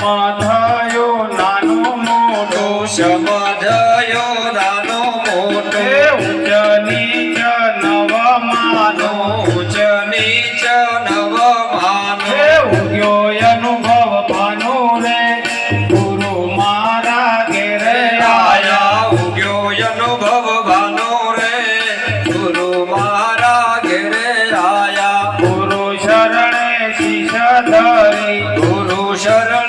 સમધયો નાનો મોટો સમધયો નાનો મોટો ઉચ્ચ નીચ નવ માનો ઉચ્ચ નીચ નવ માનો ઉગ્યો અનુભવ ભાનો રે. ગુરુ મારા ઘેરે આયા. આયા ઉગ્યો અનુભવ ભાનો રે. ગુરુ મારા ઘેરે આયા. ગુરુ શરણે શિષ ધરી. ગુરુ શરણે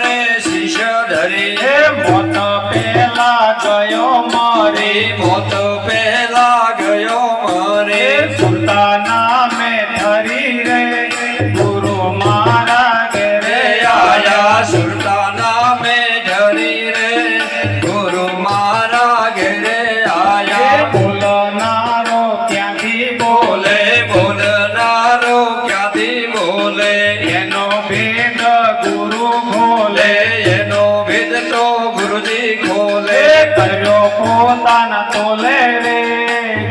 બોલે એનો ભેદ ગુરુ ખોલે એનો ભેદ તો ગુરુજી ખોલે. કર્યો પોતાના તોલે રે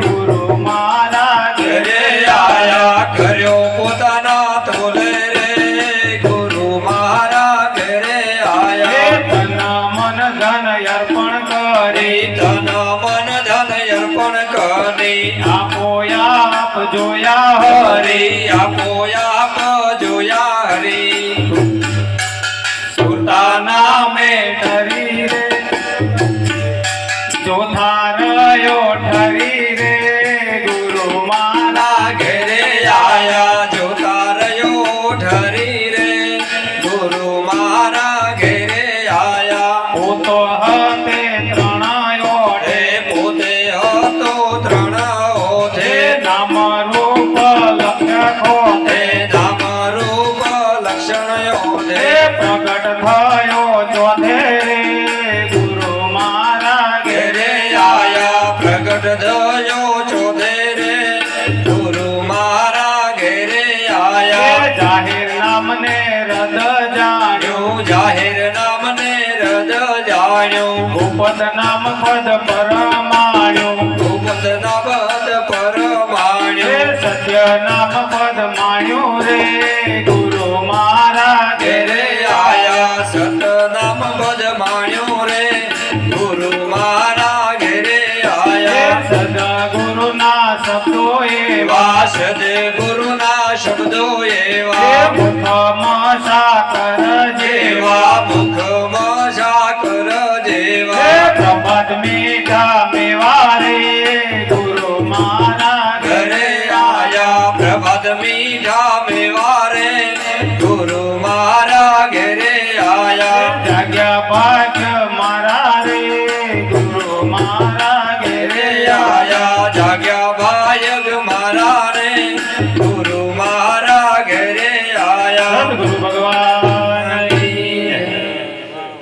ગુરુ મારા ઘરે આયા કર્યો પોતાના તોલે રે ગુરુ મારા ઘરે આયા. તન મન ધન અર્પણ કરી. તન મન ધન અર્પણ કરી. આપો આપ જોયા હરી. આપ પ્રગટ થયો ચોથે રે ગુરુ મારા ઘેરે આયા પ્રગટ થયો ચોથે રે ગુરુ મારા ઘેરે આયા. જાહેર નામને રદ જાણ્યો. જાહેર નામને રદ જાણ્યું. ભૂપત નામ પદ પરમાણ્યો. ભૂપત નામ પદ પરમાણ્યું. સત્ય નામ પદ માણ્યો રે ગુરુ શબ્દો એવા મુખમાં સાકર જેવા. મુખમાં સાકર જેવા. પ્રભાત મીઠા મેવા રે ગુરુ મારા ઘરે આયા પ્રભાત મીઠા મેવા રે ગુરુ મારા ઘેરે